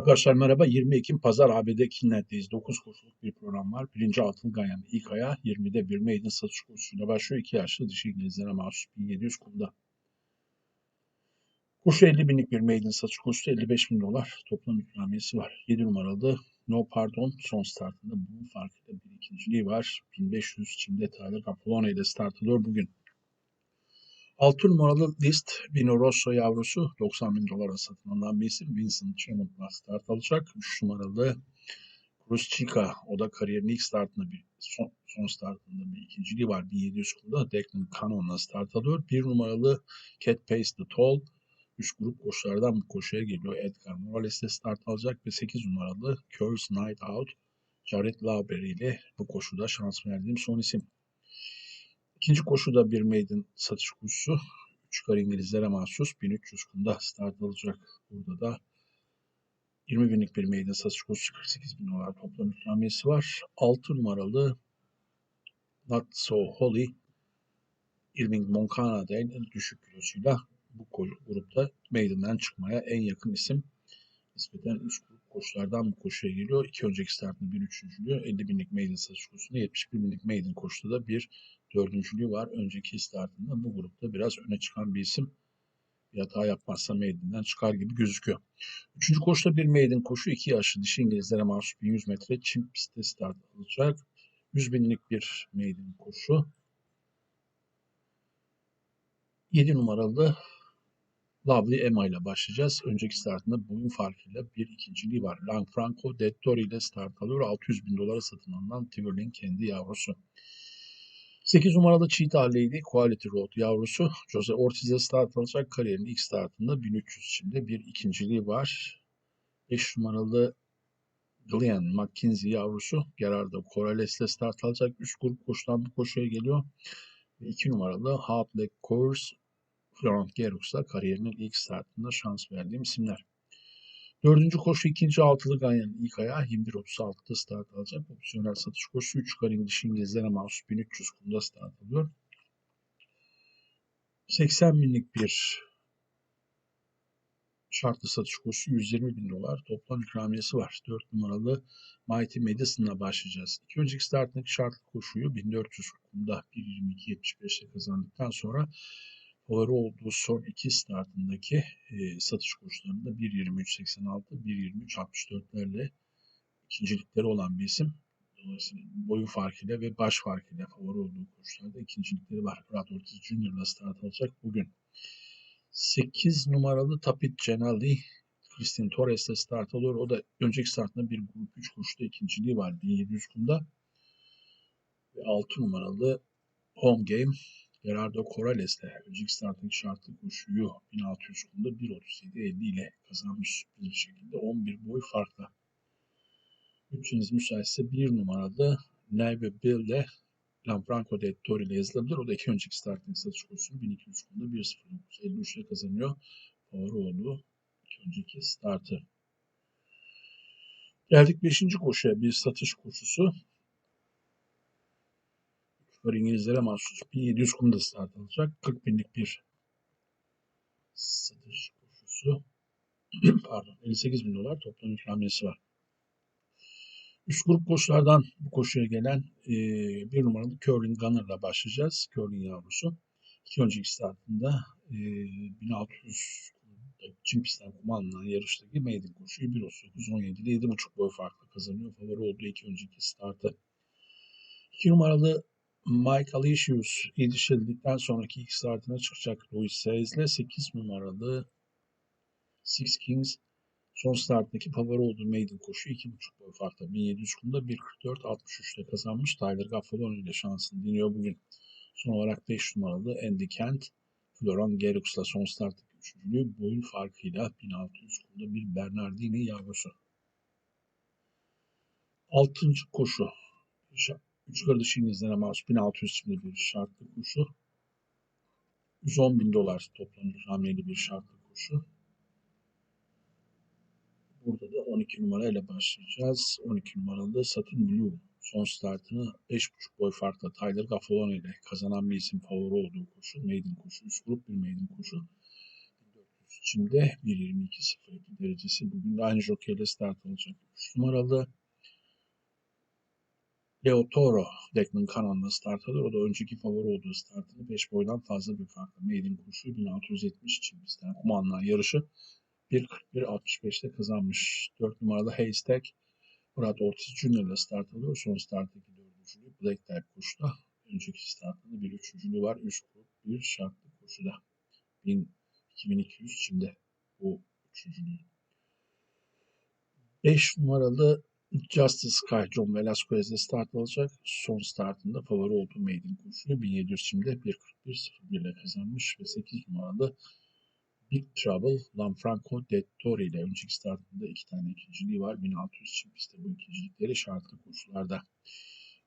Arkadaşlar merhaba. 20 Ekim Pazar ABD Kinlet'teyiz. 9 koşuluk bir program var. Birinci altın Ganyan ilk aya 20'de bir maiden satış koşusuyla başlıyor. 2 yaşlı dişi İngilizlere mahsus 1700 kumda. Koşu 50 binlik bir maiden satış koşusu 55 bin dolar toplam ikramiyesi var. 7 numaralı No Pardon son startında bunun farkıyla bir ikinciliği var. 1500 çimde Tyler Apollonia ile start alıyor bugün. 6 numaralı List Vino Rosso yavrusu 90 bin dolara satın alınan bir isim. Vincent Chemant'la start alacak. 3 numaralı Cruz Chica o da kariyerin ilk startında bir son, son startında bir ikinciliği var. 1700 kumda Declan Cannon'la start alıyor. 1 numaralı Cat Pace the Tall üst grup koşulardan bu koşuya geliyor. Edgar Morales de start alacak ve 8 numaralı Curse Night Out Jared Lauber ile bu koşuda şans verdiğim son isim. İkinci koşuda bir maiden satış koşusu. Üç kar İngilizlere mahsus 1300 kumda start alacak. Burada da 20 binlik bir maiden satış koşusu 48 bin dolar toplam ikramiyesi var. 6 numaralı Not So Holy Irving Moncana en düşük kilosuyla bu grupta maiden'den çıkmaya en yakın isim. Nispeten üst grup koşulardan bu koşuya geliyor. İki önceki startında bir üçüncülüğü, 50 binlik maiden satış koşusunda 71 binlik maiden koşuda da bir dördüncülüğü var. Önceki startında bu grupta biraz öne çıkan bir isim. Bir hata yapmazsa Maiden'den çıkar gibi gözüküyor. Üçüncü koşuda bir Maiden koşu. iki yaşlı dişi İngilizlere mahsus 1100 metre çim pistte start alacak. 100 binlik bir Maiden koşu. 7 numaralı Lovely Emma ile başlayacağız. Önceki startında boyun farkıyla bir ikinciliği var. Langfranco Dettori ile start alıyor. 600 bin dolara satın alınan Tiverlin kendi yavrusu. 8 numaralı Cheetah Lady Quality Road yavrusu Jose Ortiz'e start alacak. Kariyerin ilk startında 1300 şimdi bir ikinciliği var. 5 numaralı Glenn McKinsey yavrusu Gerardo Corrales ile start alacak. Üst grup koşudan bu koşuya geliyor. Ve 2 numaralı Black Course Florent Gerox'la kariyerinin ilk startında şans verdiğim isimler. Dördüncü koşu ikinci altılı Ganyan ilk ayağı 21.36'da start alacak. Opsiyonel satış koşusu 3 karin dişi İngilizlere mahsus 1300 kumda start alıyor. 80 binlik bir şartlı satış koşusu 120 bin dolar. Toplam ikramiyesi var. 4 numaralı Mighty Madison'la başlayacağız. İki önceki startındaki şartlı koşuyu 1400 kumda 1.22.75'te kazandıktan sonra favori olduğu son iki startındaki e, satış koşularında 1.23.86, 1.23.64'lerle ikincilikleri olan bir isim. Dolayısıyla boyun farkıyla ve baş farkıyla favori olduğu koşularda ikincilikleri var. Brad Ortiz Jr. start alacak bugün. 8 numaralı Tapit Cenali Kristin Torres'le start alıyor. O da önceki startında bir grup 3 koşuda ikinciliği var 1700 kumda. Ve 6 numaralı Home Game Gerardo Corrales de önceki starttaki şartlı koşuyu 1600 kumda 1.37.50 ile kazanmış bir şekilde 11 boy farkla. Bütçeniz müsaitse bir numaralı Neve Bill ile Lanfranco de Tori ile yazılabilir. O da iki önceki starting satış koşusunu 1200 kumda 1.09.53 ile kazanıyor. Favori olduğu iki önceki startı. Geldik 5. koşuya bir satış koşusu var İngilizlere mahsus 1700 kumda start alacak. 40 binlik bir satış koşusu. Pardon 58 bin dolar toplam ikramiyesi var. Üst grup koşulardan bu koşuya gelen e, bir numaralı Curling Gunner'la başlayacağız. Curling yavrusu. İki önceki startında e, 1600 Çin pistten kuma yarıştaki maiden koşuyu 1.39.17 ile 7.5 boy farklı kazanıyor. Favori olduğu iki önceki startı. İki numaralı Mike Alicius yetiştirdikten sonraki ilk startına çıkacak Louis Saez ile 8 numaralı Six Kings son starttaki favori olduğu maiden koşu 2.5 boy farkla 1700 kumda 1.44.63'te kazanmış. Tyler Gaffalon ile şansını deniyor bugün. Son olarak 5 numaralı Andy Kent Florent Gerux'la son starttaki üçüncülüğü boyun farkıyla 1600 kumda bir Bernardini yavrusu. Altıncı koşu 3 kardeş İngilizlere mahsus 1600 isimli bir şartlı kuşu. 110 bin dolar toplam ikramiyeli bir şartlı kuşu. Burada da 12 numarayla başlayacağız. 12 numaralı Satin Blue son startını 5.5 boy farkla Tyler Gaffalone ile kazanan bir isim favori olduğu koşu. Maiden koşu. Üst grup bir maiden koşu. çimde 1.22.02 derecesi. Bugün de aynı jokeyle start alacak. 3 numaralı Leo Toro Declan Canon'la start alır. O da önceki favori olduğu startını 5 boydan fazla bir farkla Maiden koşuyu 1670 çim pistten kumandan yarışı 1.41.65'te kazanmış. 4 numaralı Haystack Murat Ortiz Junior ile start alıyor. Son starttaki dördüncülüğü Black Type koşuda. Önceki startında bir üçüncülüğü var. Üst grup bir şartlı koşuda. 2200 şimdi bu üçüncülüğü. 5 numaralı Justice Sky John Velasquez'de start alacak. Son startında favori olduğu maiden koşuyu 1700 şimdi 1.41.01 ile kazanmış ve 8 numaralı Big Trouble Lanfranco de Torre ile önceki startında iki tane ikinciliği var. 1600 çim pistte bu ikincilikleri şartlı koşularda.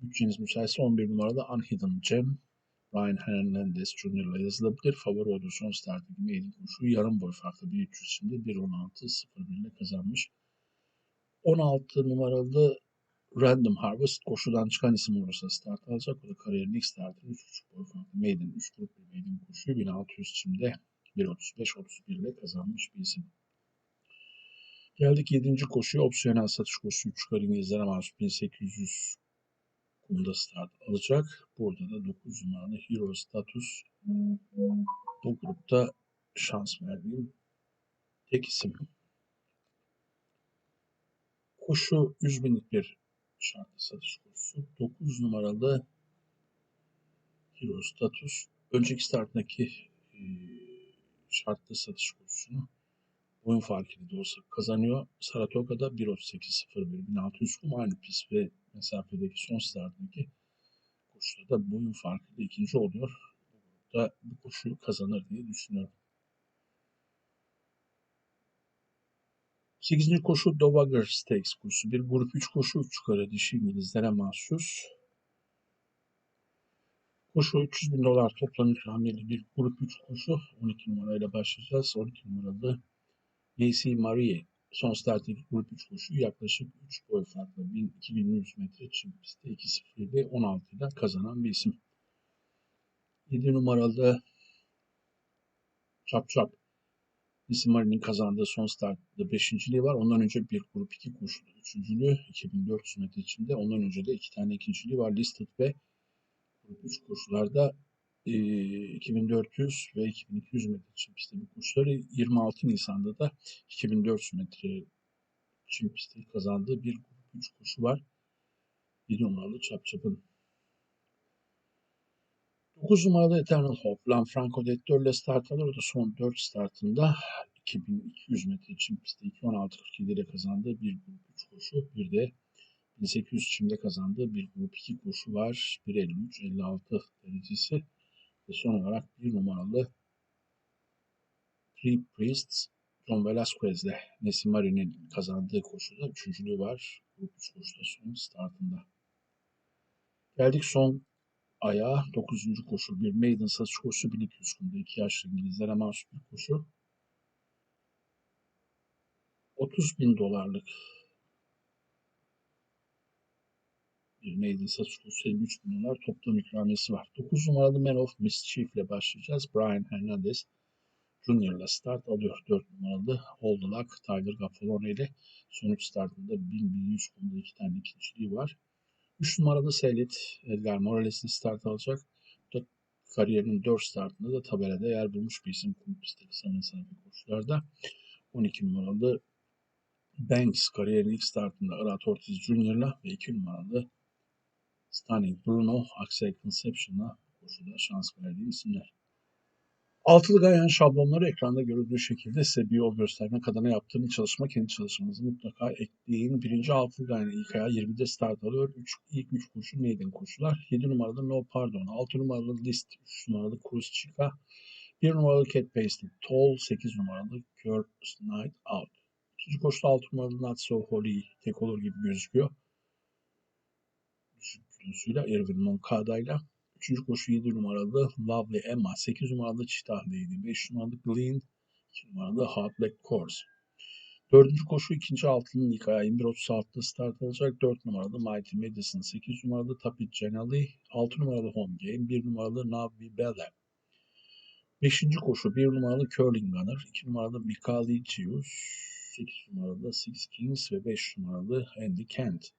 Bütçeniz müsaitse 11 numaralı Unhidden Gem Ryan Hernandez Jr. ile yazılabilir. Favori olduğu son starttaki maiden koşuyu yarım boy farklı 1300 şimdi 1.16.01 ile kazanmış. 16 numaralı Random Harvest koşudan çıkan isim olursa start alacak. O da kariyerin ilk startını 3.5 boy maiden 3 grup bir maiden koşuyu 1600 çimde 1.35-31 ile kazanmış bir isim. Geldik 7. koşuya opsiyonel satış koşusu 3 kar İngilizlere mahsus 1800 kumda start alacak. Burada da 9 numaralı Hero Status bu grupta şans verdiğim tek isim. Koşu 100 binlik bir şartlı satış koşusu. 9 numaralı Hero Status önceki startındaki e, şartlı satış kursunu oyun farkıyla da olsa kazanıyor. Saratoga'da 1.38.01 1600 kum aynı pist ve mesafedeki son startındaki koşuda da boyun farkıyla ikinci oluyor. Bu grupta bu koşuyu kazanır diye düşünüyorum. 8. koşu Dowager Stakes koşusu. Bir grup 3 koşu 3 yukarı dişi İngilizlere mahsus. Koşu 300 bin dolar toplam ikramiyeli bir grup 3 koşu. 12 numarayla başlayacağız. 12 numaralı Macy Marie son starttaki grup 3 koşu yaklaşık 3 boy farklı 2100 metre çim pistte 2.07 16 ile kazanan bir isim. 7 numaralı Çap Çap Marie'nin kazandığı son startta 5. var. Ondan önce bir grup 2 koşulu 3. 2400 metre içinde. Ondan önce de 2 tane ikinciliği var. Listed ve grup 3 koşularda e, 2400 ve 2200 metre çim pisti bu koşuları 26 Nisan'da da 2400 metre çim pisti kazandığı bir grup 3 koşu var. 7 numaralı Çapçap'ın. 9 numaralı Eternal Hope, Lanfranco Dettore ile start alır. O da son 4 startında 2200 metre çim pistte 2.16.47 ile kazandığı bir grup 3 koşu. Bir de 1800 çimde kazandığı bir grup 2 koşu var. 1.53-56 derecesi. Ve son olarak bir numaralı Three Priests John Velasquez'le Nesim Mari'nin kazandığı koşuda üçüncülüğü var. Grup 3 koşuda son startında. Geldik son ayağa. 9. koşu bir maiden satış koşusu 1200 kumda 2 yaşlı İngilizlere mahsus bir koşu. 30 bin dolarlık bir maiden satış koşusu 53 bin dolar toplam ikramiyesi var. 9 numaralı Man of Mischief ile başlayacağız. Brian Hernandez Junior ile start alıyor. 4 numaralı Hold Luck Tyler Gaffalone ile sonuç startında 1100 kumda 2 tane ikinciliği var. 3 numaralı Selit Edgar Morales ile start alacak. Kariyerinin 4 startında da tabelada yer bulmuş bir isim pistte kısa mesafe koşularda. 12 numaralı Banks kariyerinin ilk startında Arat Ortiz Junior'la ve 2 numaralı Stunning Bruno, Axel Conception'la koşuda şans verdiğim isimler. Altılı gayen şablonları ekranda görüldüğü şekilde size bir yol göstermek adına yaptığım çalışma kendi çalışmanızı mutlaka ekleyin. Birinci altılı gayen ilk ayağı 20'de start alıyor. Üç, ilk 3 koşu maiden koşular. 7 numaralı No Pardon, 6 numaralı List, 3 numaralı Cruz Chica, 1 numaralı Cat Pasted, Toll, 8 numaralı Curse Night Out. İkinci koşuda 6 numaralı Not So Holy tek olur gibi gözüküyor kilosuyla Erwin Moncada ile. Üçüncü koşu 7 numaralı Lovely Emma, 8 numaralı Çitahleydi, 5 numaralı Glean, 2 numaralı Hot Black Course. Dördüncü koşu ikinci altının ayağı. 21.36'da start alacak. 4 numaralı Mighty Madison, 8 numaralı Tapit Cenali, 6 numaralı Home Game, 1 numaralı Navi Belle. Beşinci koşu bir numaralı Curling Gunner, iki numaralı Mikali Chius, sekiz numaralı Six Kings ve beş numaralı Andy Kent.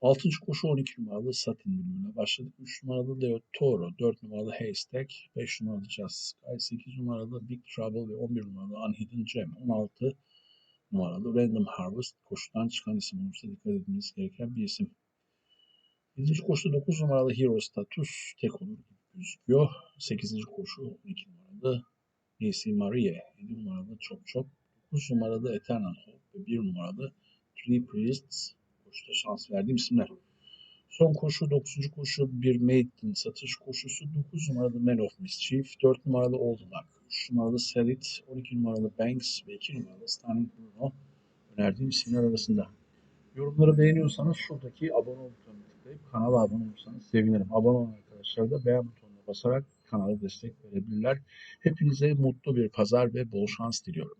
Altıncı koşu 12 numaralı Satin bölümüne başladık. 3 numaralı Leo Toro, 4 numaralı Haystack, 5 numaralı Just Sky, 8 numaralı Big Trouble ve 11 numaralı Unhidden Gem. 16 numaralı Random Harvest koşudan çıkan isim olursa dikkat edilmesi gereken bir isim. 7. koşuda 9 numaralı Hero Status tek olur gibi gözüküyor. 8. koşu 12 numaralı AC Marie, 7 numaralı Çok Çok, 9 numaralı Eternal Hope ve 1 numaralı Three Priests koşuda şans verdiğim isimler. Son koşu 9. koşu bir maiden satış koşusu 9 numaralı Man of Mischief, 4 numaralı Old Luck, 3 numaralı Selit, 12 numaralı Banks ve 2 numaralı Stunning Bruno önerdiğim isimler arasında. Yorumları beğeniyorsanız şuradaki abone ol butonuna tıklayıp kanala abone olursanız sevinirim. Abone olan arkadaşlar da beğen butonuna basarak kanala destek verebilirler. Hepinize mutlu bir pazar ve bol şans diliyorum.